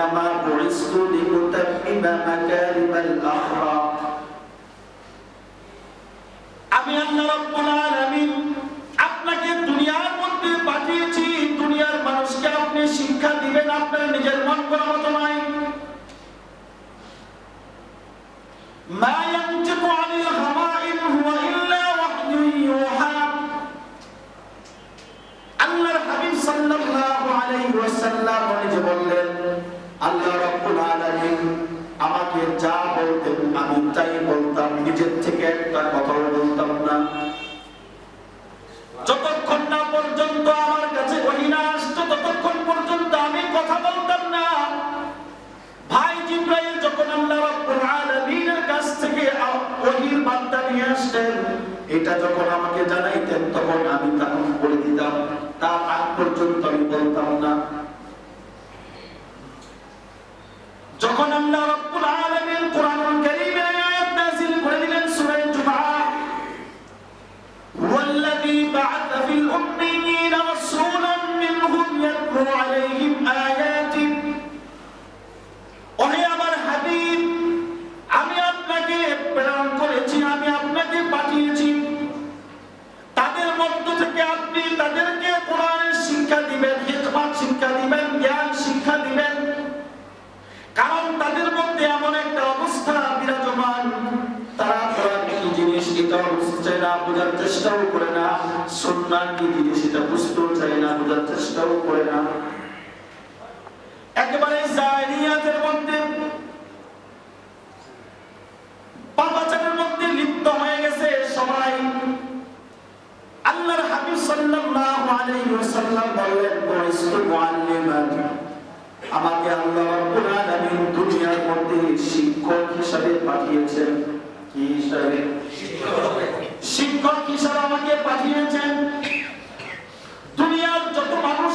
إنما بعثت لأتمم مكارم الأخلاق এটা যখন আমাকে জানাইতেন, তখন আমি তখন বলে দিতাম তা আগ পর্যন্ত আমি বলতাম না। যখন আলামিন আমাকে আল্লাহ রাব্বুল দুনিয়ার মধ্যে শিক্ষক হিসাবে পাঠিয়েছেন। কি হিসাবে? শিক্ষক হিসাবে আমাকে পাঠিয়েছেন। দুনিয়ার যত মানুষ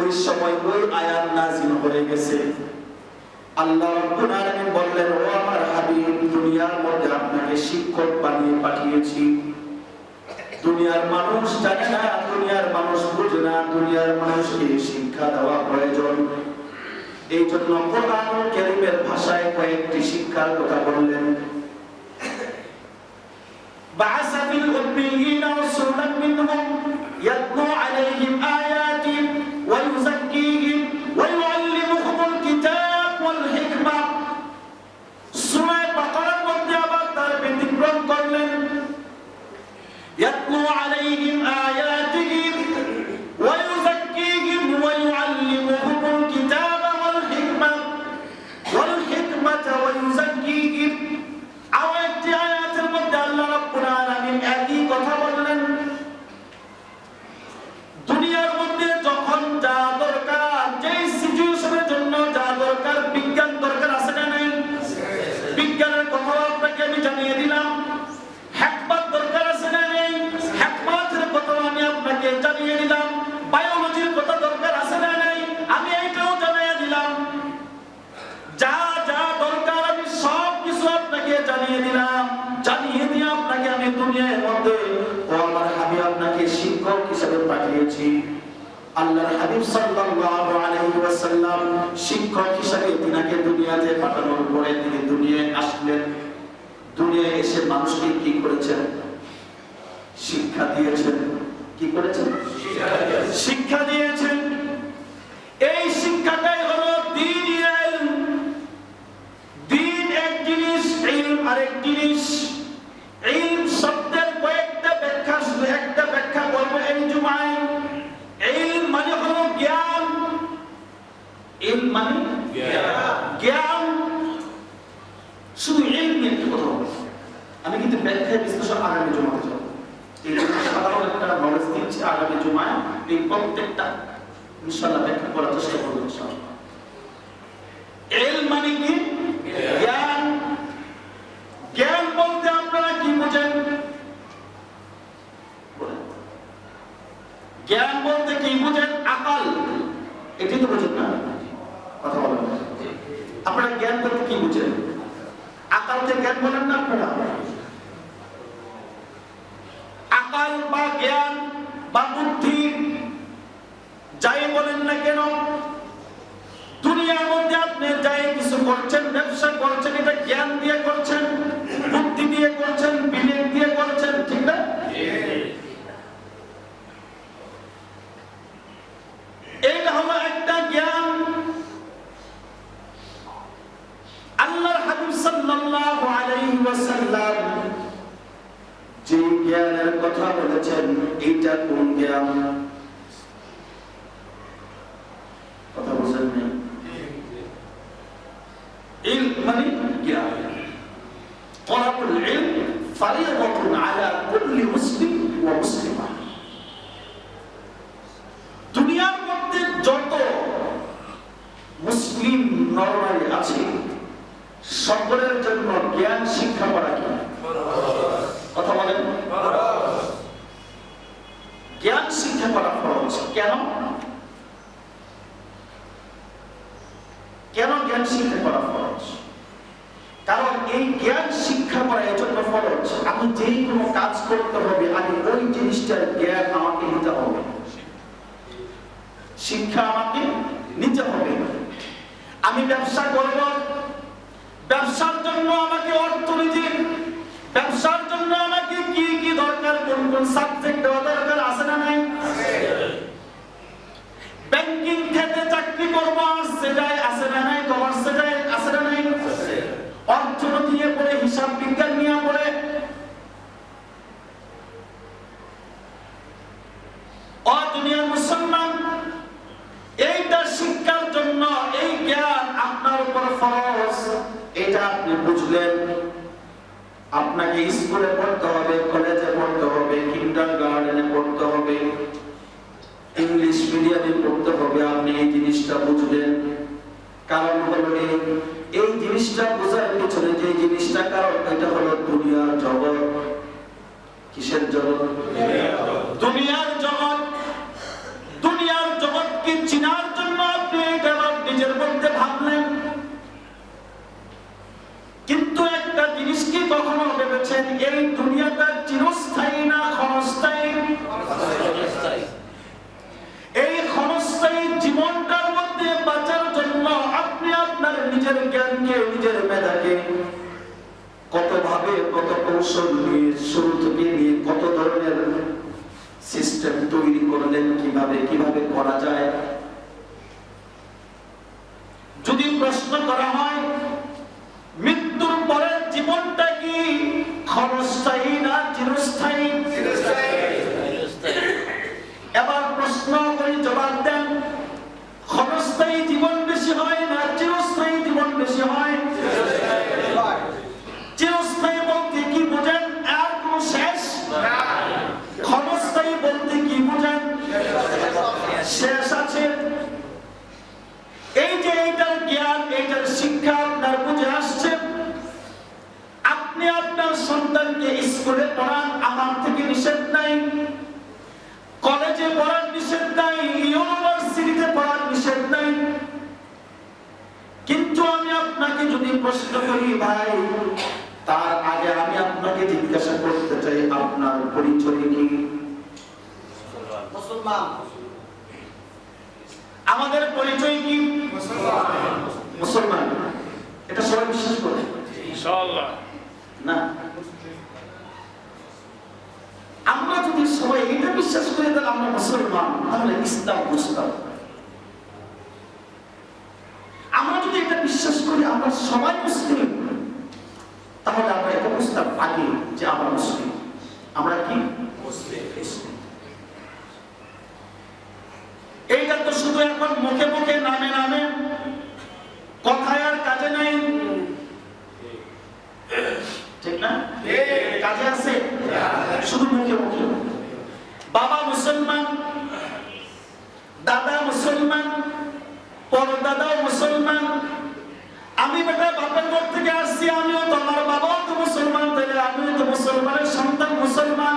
ওই সময় ওই আয়াত নাজিল হয়ে গেছে। আল্লাহ রাব্বুল আলামিন বললেন, ও আমার হাবিব, দুনিয়ার মধ্যে আপনাকে শিক্ষক বানিয়ে পাঠিয়েছি। দুনিয়ার মানুষ জানে না, দুনিয়ার মানুষ বুঝে না, দুনিয়ার মানুষকে শিক্ষা দেওয়া প্রয়োজন। এই জন্য কোরআন কারীমের ভাষায় কয়েকটি শিক্ষার কথা বললেন। বাআসা ফিল উম্মিয়িনা রাসূলান মিনহুম, ইয়াতলু আলাইহিম আয়াত হাবিব সাল্লাল্লাহু আলাইহি ওয়াসাল্লাম শিক্ষক হিসেবে তিনাকে দুনিয়াতে পাঠানোর পরে তিনি দুনিয়ায় আসলেন। দুনিয়ায় এসে মানুষকে কি করেছেন শিক্ষা দিয়েছেন কি করেছেন শিক্ষা দিয়েছেন এই প্রত্যেকটা ইনশাআল্লাহ ব্যাখ্যা করার চেষ্টা করব ইনশাআল্লাহ এল মানে কি জ্ঞান জ্ঞান বলতে আপনারা কি বোঝেন বলেন। জ্ঞান বলতে কি বুঝেন? আকাল। এটি তো বোঝেন না। কথা বলেন আপনারা জ্ঞান বলতে কি বুঝেন? আকালকে জ্ঞান বলেন না আপনারা? আকাল বা জ্ঞান বা বুদ্ধি, যাই বলেন না কেন, দুনিয়ার মধ্যে আপনি যাই কিছু করছেন, ব্যবসা করছেন, এটা জ্ঞান দিয়ে করছেন, বুদ্ধি দিয়ে করছেন, বিবেক দিয়ে করছেন, ঠিক না এইটা হলো একটা জ্ঞান আল্লাহর হাবিব সাল্লাল্লাহু আলাইহি ওয়াসাল্লাম যে জ্ঞানের কথা বলেছেন এইটা কোন জ্ঞান কথা বুঝেন নাই ইলম মানে জ্ঞান তলাবুল ইলম ফারিয়াদাতুন আলা কুল্লি মুসলিম ওয়া মুসলিমা দুনিয়ার মধ্যে যত মুসলিম নরনারী আছে সকলের জন্য জ্ঞান শিক্ষা করা কি কথা বলেন জ্ঞান শিক্ষা করা ফরজ কেন কেন জ্ঞান শিক্ষা করা ফরজ কারণ এই জ্ঞান শিক্ষা করা এই জন্য ফরজ আমি যেই কোনো কাজ করতে হবে আগে ওই জিনিসটার জ্ঞান আমাকে নিতে হবে শিক্ষা আমাকে নিতে হবে আমি ব্যবসা করব ব্যবসার জন্য আমাকে অর্থনীতি ব্যবসার জন্য আমাকে কি কি দরকার কোন কোন সাবজেক্ট দেওয়া দরকার আছে না নাই ব্যাংকিং ক্ষেত্রে চাকরি করব সেটাই আছে না নাই কমার্স সেটাই আছে না নাই অর্থনীতি নিয়ে পড়ে হিসাব বিজ্ঞান নিয়ে পড়ে ও দুনিয়ার মুসলমান এইটা শিক্ষার জন্য এই জ্ঞান আপনার উপর ফরজ এটা আপনি বুঝলেন আপনাকে স্কুলে পড়তে হবে কলেজে পড়তে হবে কিন্ডার গার্ডেনে পড়তে হবে ইংলিশ মিডিয়ামে পড়তে হবে আপনি এই জিনিসটা বুঝলেন কারণ হলো এই এই জিনিসটা বোঝার পিছনে যে জিনিসটা কারণ এটা হলো দুনিয়ার জগৎ কিসের জগৎ দুনিয়ার জগৎ, দুনিয়ার জগৎকে চিনার জন্য আপনি এটা নিজের মধ্যে ভাবলেন। কিন্তু একটা জিনিস কি কখনো ভেবেছেন? এই দুনিয়াটা চিরস্থায়ী না ক্ষণস্থায়ী? এই ক্ষণস্থায়ী জীবনটার মধ্যে বাঁচার জন্য আপনি আপনার নিজের জ্ঞানকে, নিজের মেধাকে কত ভাবে কত কৌশল নিয়ে শুরু থেকে সিস্টেম তৈরি করলেন কীভাবে কীভাবে করা যায়? যদি প্রশ্ন করা হয়, মৃত্যুর পরের জীবনটা কি? ক্ষণস্থায়ী নিষেধ নাই। কিন্তু আমি আপনাকে যদি প্রশ্ন করি ভাই তার আগে আমি আপনাকে জিজ্ঞাসা করতে চাই আপনার পরিচয় কি? মুসলমান। আমাদের পরিচয় কি? মুসলমান। এটা সবাই বিশ্বাস করে? ইনশাআল্লাহ। না। আমরা যদি সবাই এটা বিশ্বাস করি তাহলে আমরা মুসলমান তাহলে ইসলাম বুঝতাম আমরা যদি এটা বিশ্বাস করি আমরা সবাই মুসলিম তাহলে আমরা এটা বুঝতাম আগে যে আমরা মুসলিম। আমরা কি? এইটা তো শুধু এখন মুখে মুখে নামে নামে কথায় আর কাজে নাই। ঠিক না? কাজে আছে? শুধু মুখে মুখে। বাবা মুসলমান তারপরে পরদাদাও মুসলমান। আমি বেটা বাপের ঘর থেকে আসছি, আমিও তোমার বাবাও তো মুসলমান, তাহলে আমিও তো মুসলমানের সন্তান মুসলমান।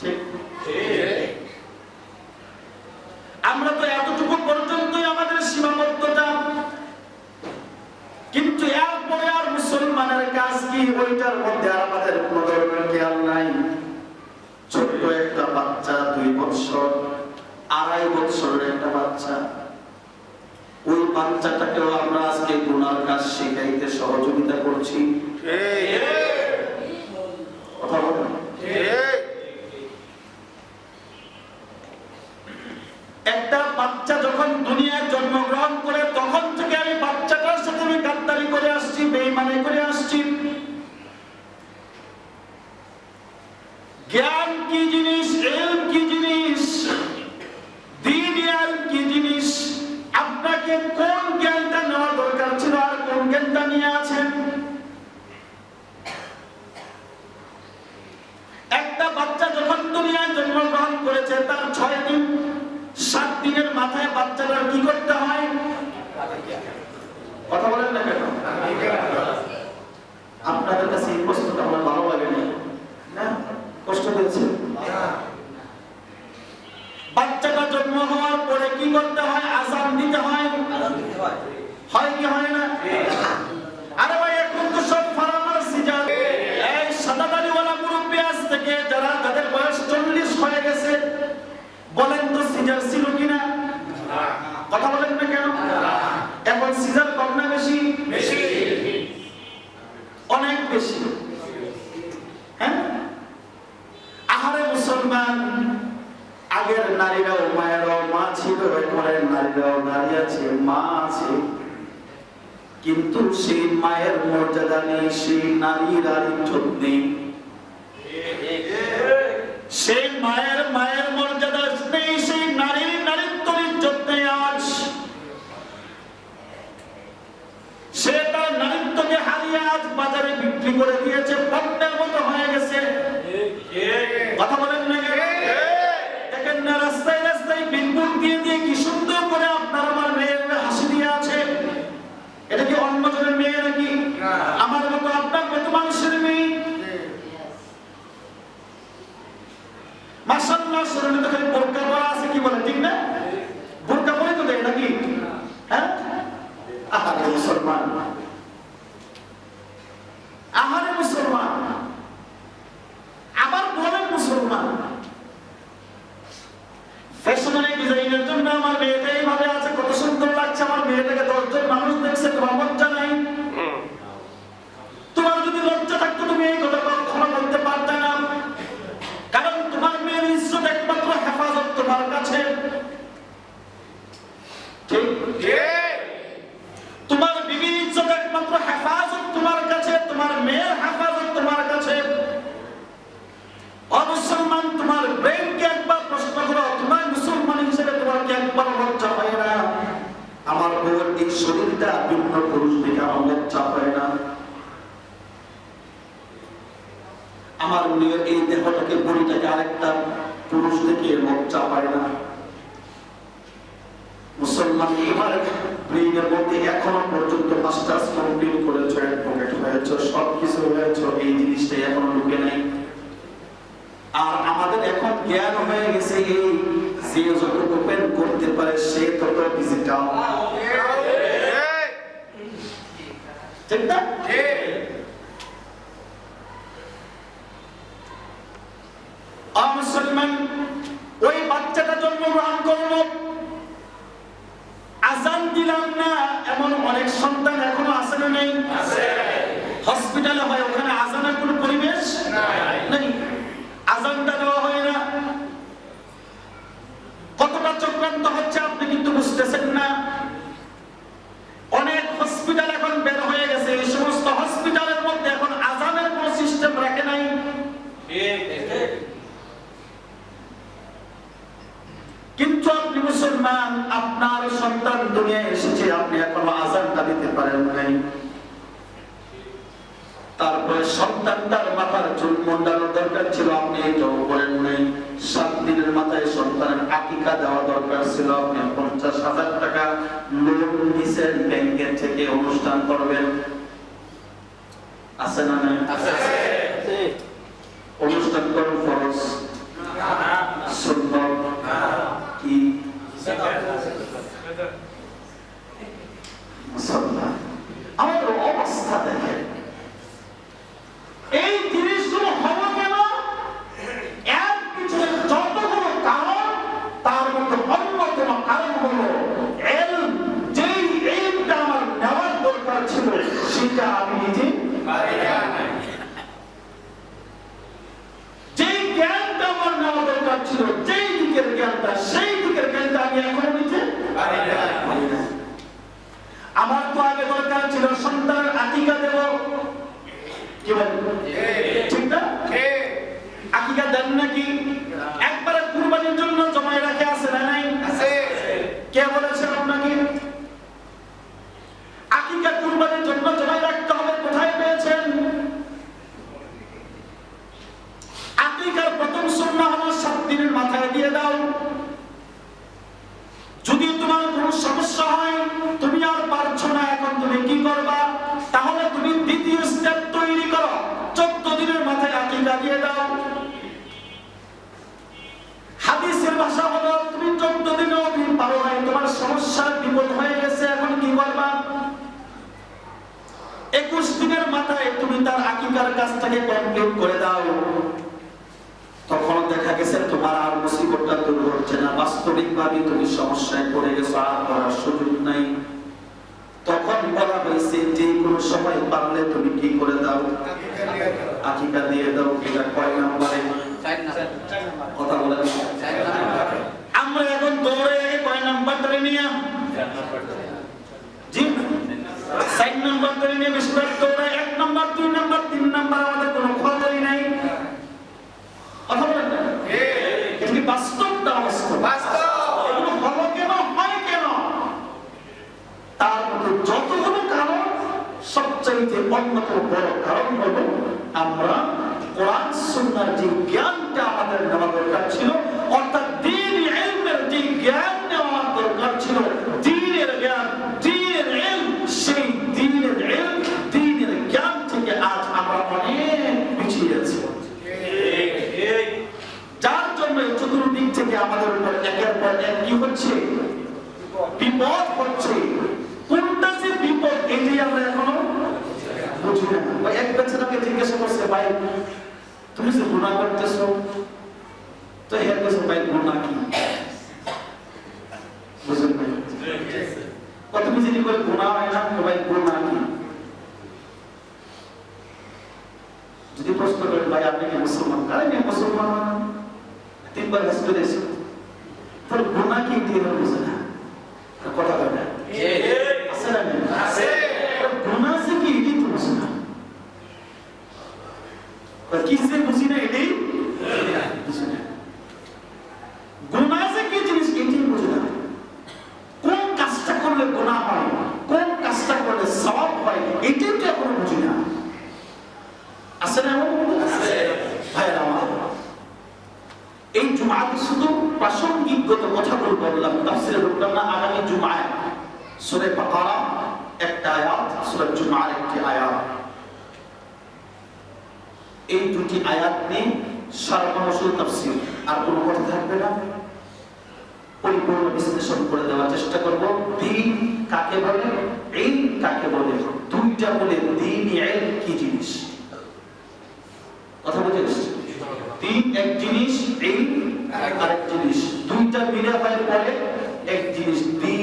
ঠিক। কিন্তু সেই মায়ের মর্যাদা নেই, সেই নারীর আর ইজ্জত নেই। সেই মায়ের মায়ের মর্যাদা নেই, সেই নারীর নারীত্ব ইজ্জত নেই আজ। সে তার নারীত্বকে হারিয়ে আজ বাজারে বিক্রি করে দিয়েছে আপনার শরীরে তো খালি বোরকা পরা আছে, কি বলে? ঠিক না? বোরকা পরে তো দেখ নাকি? থেকে লজ্জা চাপায় না। মুসলমান মধ্যে এখনও পর্যন্ত মাস্টার্স কমপ্লিট করেছ হয়েছ সব কিছু হয়েছ, এই জিনিসটাই এখনও ঢুকে নাই। আর আমাদের এখন জ্ঞান হয়ে গেছে এই যে যত ওপেন করতে পারে সে তত ডিজিটাল ঠিক না? ঠিক। সন্তান এখনও আছে না নেই? হসপিটালে হয় সন্তানটার মাথার চুল মন্ডানো দরকার ছিল, আপনি এটাও করেন নাই। সাত দিনের মাথায় সন্তানের আকিকা দেওয়া দরকার ছিল, আপনি পঞ্চাশ হাজার টাকা লোন নিছেন, ব্যাংকের থেকে অনুষ্ঠান করবেন। আছে না নাই অনুষ্ঠান করুন ফরজ সুন্নত কি মুসলমান আমাদের অবস্থা দেখেন এই জিনিসগুলো হলো কেন এর পিছনে যতগুলো কারণ তার মধ্যে অন্যতম কারণ হলো এল যেই এলটা আমার নেওয়ার দরকার ছিল সেটা আমি নিজে যেই জ্ঞানটা আমার নেওয়া দরকার ছিল যেই দিকের জ্ঞানটা সেই দিকের জ্ঞানটা আমি এখনও নিতে পারি না। আমার তো আগে দরকার ছিল সন্তানের আকিকা দেব কি বলেন ঠিক না আকিকা দেন নাকি একবারে কুরবানির জন্য জমায় রাখে আছে না নাই কে বলেছে আপনাকে আকিকা কুরবানির জন্য জমায় রাখতে হবে কোথায় পেয়েছেন আকিকার প্রথম সুন্নাহ হলো সাত দিনের মাথায় দিয়ে দাও যদি তোমার কোনো সমস্যা হয় তুমি আর পারছ না এখন তুমি কি করবা তাহলে তুমি দ্বিতীয় স্টেপ তৈরি করো চোদ্দ দিনের মাথায় আকিকা দিয়ে দাও হাদিসের ভাষা হলো তুমি চোদ্দ দিনেও তুমি পারো নাই তোমার সমস্যা বিপদ হয়ে গেছে এখন কি করবা একুশ দিনের মাথায় তুমি তার আকিকার কাজটাকে কমপ্লিট করে দাও। তখন দেখা গেছে, তোমার আর মুসিবতটা দূর হচ্ছে না। বাস্তবিক ভাবে তুমি সমস্যায় পড়ে গেছো, আর করার সুযোগ নাই। তখন বলা হয়েছে, যে কোনো সময় পারলে তুমি কি করে দাও? আকিকা দিয়ে দাও, এটা কয় নাম্বারে? কথা বলেন। আমরা এখন দৌড়ে কয় নাম্বার নিয়ে সাইড নাম্বার ধরে নিয়ে বেশিরভাগ দৌড়ে এক নাম্বার দুই নাম্বার তিন নাম্বার আমাদের কোনো খবরই নাই। কথা বলেন না? এটা কি বাস্তবটা অবস্থা এগুলো হলো কেন হয় কেন? তার মধ্যে যতগুলো কারণ সবচাইতে অন্যতম বড় কারণ হলো আমরা কোরআন সুন্নাহর যে বিপদ হচ্ছে কোনটা যে বিপদ এটি আমরা এখনও বুঝি না ভাই এক বেচারাকে জিজ্ঞাসা করছে ভাই তুমি যে গুণা করতেছো তো হে কাছে ভাই গুণা কি বুঝলেন ভাই কত তুমি যদি করে গুণা হয় না তো ভাই গুণা কি যদি প্রশ্ন করেন ভাই আপনি কি মুসলমান কারে আমি মুসলমান তিনবার হাসি করে এসে তার গুণা কি দিয়ে বুঝে না কথা বলে না আছে না নেই? তার গুণা যে কি এটাই তো বুঝে না আর কি যে বুঝি না এটাই বুঝে না গুণা যে কি জিনিস এটাই বুঝে না কোন কাজটা করলে গুণা হয় কোন কাজটা করলে সওয়াব হয় এটাই তো এখনও বুঝি না আছে না এমন? ভাইয়েরা আমার এই জুমাতে শুধু প্রাসঙ্গিকগত কথাগুলো বললাম তাফসিরে ঢুকলাম না আগামী জুমায় সূরা বাকারা একটা আয়াত সূরা জুমার একটি আয়াত এই দুটি আয়াত নিয়ে সর্বমসূল তাফসীর আর কোনো কথা থাকবে না পরিপূর্ণ বিশ্লেষণ করে দেওয়ার চেষ্টা করব, দিন কাকে বলে ইল কাকে বলে, দুইটা বলে, দিন ইল কি জিনিস? কথা বুঝে গেছে দিন এক জিনিস এই আরেক জিনিস। দুইটা মিলে হয় পরে এক জিনিস, দিন